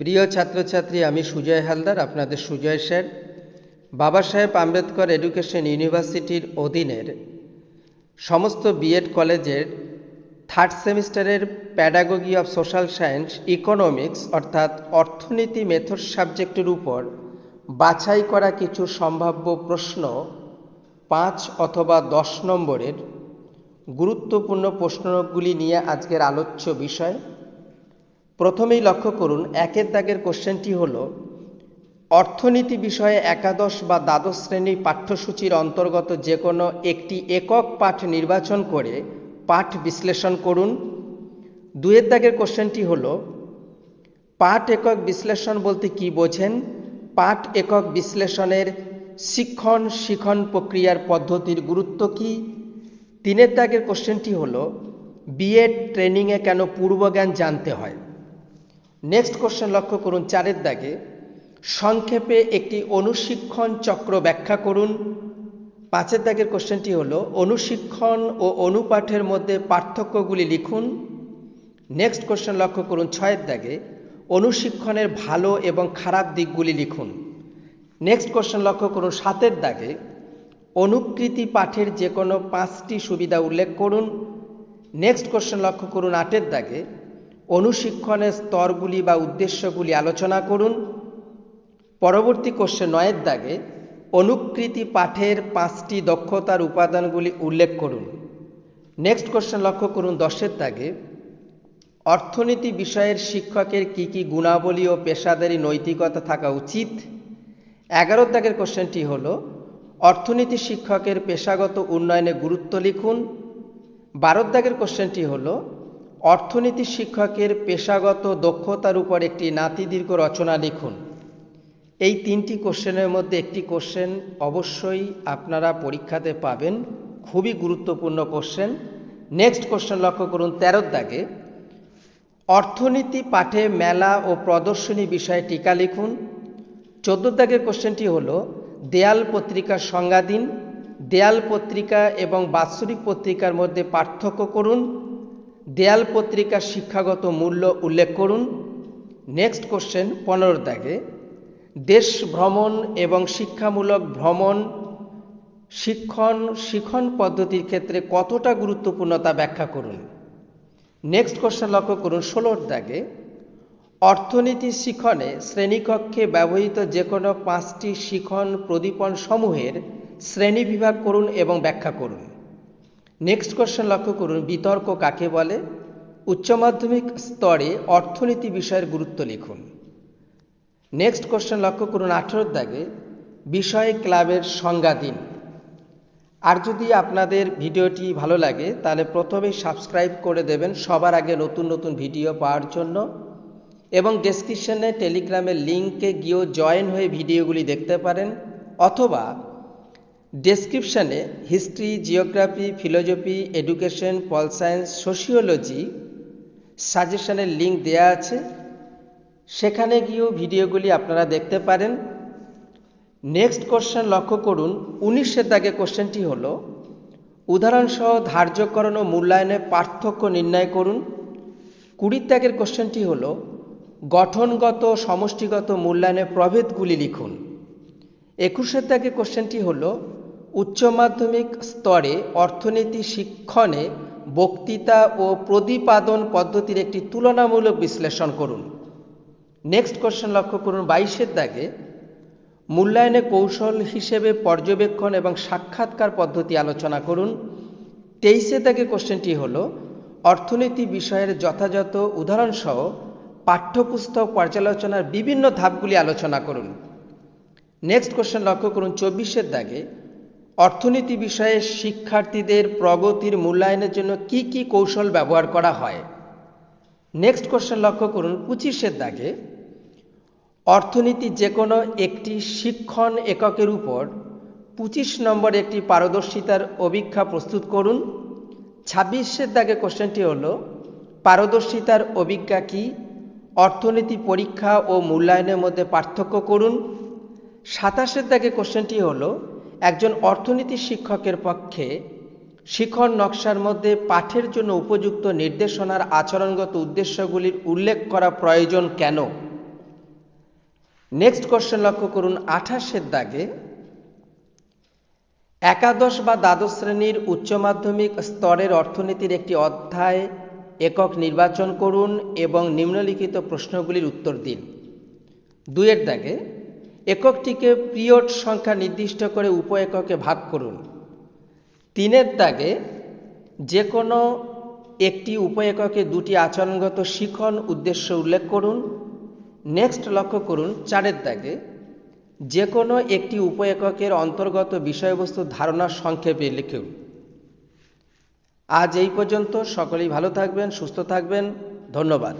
প্রিয় ছাত্রছাত্রী, আমি সুজয় হালদার, আপনাদের সুজয় স্যার বাবা সাহেব আম্বেদকর এডুকেশন ইউনিভার্সিটির অধীনের সমস্ত বিএড কলেজের থার্ড সেমিস্টারের pedagogy of social science, economics, অর্থাৎ অর্থনীতি মেথড সাবজেক্টের উপর বাছাই করা কিছু সম্ভাব্য প্রশ্ন পাঁচ অথবা দশ নম্বরের গুরুত্বপূর্ণ প্রশ্নগুলি নিয়ে আজকের আলোচ্য বিষয়। প্রথমেই লক্ষ্য করুন, একের দাগের কোশ্চেনটি হল, অর্থনীতি বিষয়ে একাদশ বা দ্বাদশ শ্রেণির পাঠ্যসূচির অন্তর্গত যে কোনো একটি একক পাঠ নির্বাচন করে পাঠ বিশ্লেষণ করুন। দুয়ের দাগের কোশ্চেনটি হল, পাঠ একক বিশ্লেষণ বলতে কি বোঝেন? পাঠ একক বিশ্লেষণের শিক্ষণ, শিখন প্রক্রিয়ার পদ্ধতির গুরুত্ব কী? তিনের দাগের কোশ্চেনটি হল, বিএড ট্রেনিংয়ে কেন পূর্বজ্ঞান জানতে হয়? নেক্সট কোশ্চেন লক্ষ্য করুন চারের দাগে। সংক্ষেপে একটি অনুশিক্ষণ চক্র ব্যাখ্যা করুন। পাঁচের দাগের কোশ্চেনটি হল, অনুশিক্ষণ ও অনুপাঠের মধ্যে পার্থক্যগুলি লিখুন। নেক্সট কোশ্চেন লক্ষ্য করুন ছয়ের দাগে, অনুশিক্ষণের ভালো এবং খারাপ দিকগুলি লিখুন। নেক্সট কোশ্চেন লক্ষ্য করুন সাতের দাগে, অনুকৃতি পাঠের যে কোনো পাঁচটি সুবিধা উল্লেখ করুন। নেক্সট কোশ্চেন লক্ষ্য করুন আটের দাগে অনুশিক্ষণের স্তরগুলি বা উদ্দেশ্যগুলি আলোচনা করুন। পরবর্তী কোশ্চেন নয়ের দাগে অনুকৃতি পাঠের পাঁচটি দক্ষতার উপাদানগুলি উল্লেখ করুন। নেক্সট কোশ্চেন লক্ষ্য করুন দশের দাগে, অর্থনীতি বিষয়ের শিক্ষকের কি কি গুণাবলী ও পেশাদারী নৈতিকতা থাকা উচিত? এগারো দাগের কোশ্চেনটি হল, অর্থনীতি শিক্ষকের পেশাগত উন্নয়নে গুরুত্ব লিখুন। বারোর দাগের কোশ্চেনটি হল অর্থনীতি শিক্ষকের পেশাগত দক্ষতার উপর একটি নাতিদীর্ঘ রচনা লিখুন। এই তিনটি কোশ্চেনের মধ্যে একটি কোশ্চেন অবশ্যই আপনারা পরীক্ষাতে পাবেন। খুবই গুরুত্বপূর্ণ কোশ্চেন। নেক্সট কোশ্চেন লক্ষ্য করুন তেরোর দাগে। অর্থনীতি পাঠে মেলা ও প্রদর্শনী বিষয়ে টিকা লিখুন। চোদ্দ দাগের কোশ্চেনটি হল, দেয়াল পত্রিকার সংজ্ঞা দিন। দেয়াল পত্রিকা এবং বাৎসরিক পত্রিকার মধ্যে পার্থক্য করুন। দেয়াল পত্রিকার শিক্ষাগত মূল্য উল্লেখ করুন। নেক্সট কোশ্চেন পনেরো দাগে, দেশ ভ্রমণ এবং শিক্ষামূলক ভ্রমণ শিক্ষণ শিখন পদ্ধতির ক্ষেত্রে কতটা গুরুত্বপূর্ণ তা ব্যাখ্যা করুন। নেক্সট কোশ্চেন লক্ষ্য করুন, ষোলোর দাগে, অর্থনীতি শিখনে শ্রেণীকক্ষে ব্যবহৃত যে কোনো পাঁচটি শিখন প্রদীপন সমূহের শ্রেণি বিভাগ করুন এবং ব্যাখ্যা করুন। নেক্সট কোশ্চেন লক্ষ্য করুন, বিতর্ক কাকে বলে? উচ্চ মাধ্যমিক স্তরে অর্থনীতি বিষয়ের গুরুত্ব লিখুন। নেক্সট কোশ্চেন লক্ষ্য করুন আঠেরোর দাগে বিষয় ক্লাবের সংজ্ঞা দিন। আর যদি আপনাদের ভিডিওটি ভালো লাগে, তাহলে প্রথমেই সাবস্ক্রাইব করে দেবেন সবার আগে নতুন নতুন ভিডিও পাওয়ার জন্য। এবং ডেসক্রিপশনে টেলিগ্রামের লিঙ্কে গিয়েও জয়েন হয়ে ভিডিওগুলি দেখতে পারেন। অথবা ডেসক্রিপশানে history geography philosophy education pol science sociology সাজেশনের লিঙ্ক দেয়া আছে। সেখানে গিয়েও ভিডিওগুলি আপনারা দেখতে পারেন। নেক্সট কোশ্চেন লক্ষ্য করুন। উনিশের দাগে কোশ্চেনটি হল, উদাহরণসহ ধার্যকরণ ও মূল্যায়নে পার্থক্য নির্ণয় করুন। কুড়ির দাগের কোশ্চেনটি হল, গঠনগত সমষ্টিগত মূল্যায়নে প্রভেদগুলি লিখুন। একুশের দাগে কোশ্চেনটি হল উচ্চ মাধ্যমিক স্তরে অর্থনীতি শিক্ষণে বক্তৃতা ও প্রতিপাদন পদ্ধতির একটি তুলনামূলক বিশ্লেষণ করুন। নেক্সট কোশ্চেন লক্ষ্য করুন, বাইশের দাগে মূল্যায়নে কৌশল হিসেবে পর্যবেক্ষণ এবং সাক্ষাৎকার পদ্ধতি আলোচনা করুন। তেইশে দাগে কোশ্চেনটি হল, অর্থনীতি বিষয়ের যথাযথ উদাহরণসহ পাঠ্যপুস্তক পর্যালোচনার বিভিন্ন ধাপগুলি আলোচনা করুন। নেক্সট কোশ্চেন লক্ষ্য করুন, চব্বিশের দাগে অর্থনীতি বিষয়ে শিক্ষার্থীদের প্রগতির মূল্যায়নের জন্য কি কি কৌশল ব্যবহার করা হয়? নেক্সট কোশ্চেন লক্ষ্য করুন পঁচিশের দাগে, অর্থনীতি যে কোনো একটি শিক্ষণ এককের উপর পঁচিশ নম্বর একটি পারদর্শিতার অভিক্ষা প্রস্তুত করুন। ছাব্বিশের দাগে কোশ্চেনটি হল, পারদর্শিতার অভিজ্ঞা কি? অর্থনীতি পরীক্ষা ও মূল্যায়নের মধ্যে পার্থক্য করুন। সাতাশের দাগে কোশ্চেনটি হল একজন অর্থনীতি শিক্ষকের পক্ষে শিখন নকশার মধ্যে পাঠের জন্য উপযুক্ত নির্দেশনার আচরণগত উদ্দেশ্যগুলির উল্লেখ করা প্রয়োজন কেন? নেক্সট কোশ্চেন লক্ষ্য করুন, আঠাশের দাগে একাদশ বা দ্বাদশ শ্রেণির উচ্চ মাধ্যমিক স্তরের অর্থনীতির একটি অধ্যায় একক নির্বাচন করুন এবং নিম্নলিখিত প্রশ্নগুলির উত্তর দিন। দুয়ের দাগে এককটিকে পিরিয়ড সংখ্যা নির্দিষ্ট করে উপ এককে ভাগ করুন। তিনের দাগে যে কোনো একটি উপ এককে দুটি আচরণগত শিখন উদ্দেশ্য উল্লেখ করুন। নেক্সট লক্ষ্য করুন, চারের দাগে যে কোনো একটি উপ এককের অন্তর্গত বিষয়বস্তু ধারণা সংক্ষেপে লিখুন। আজ এই পর্যন্ত, সকলেই ভালো থাকবেন, সুস্থ থাকবেন, ধন্যবাদ।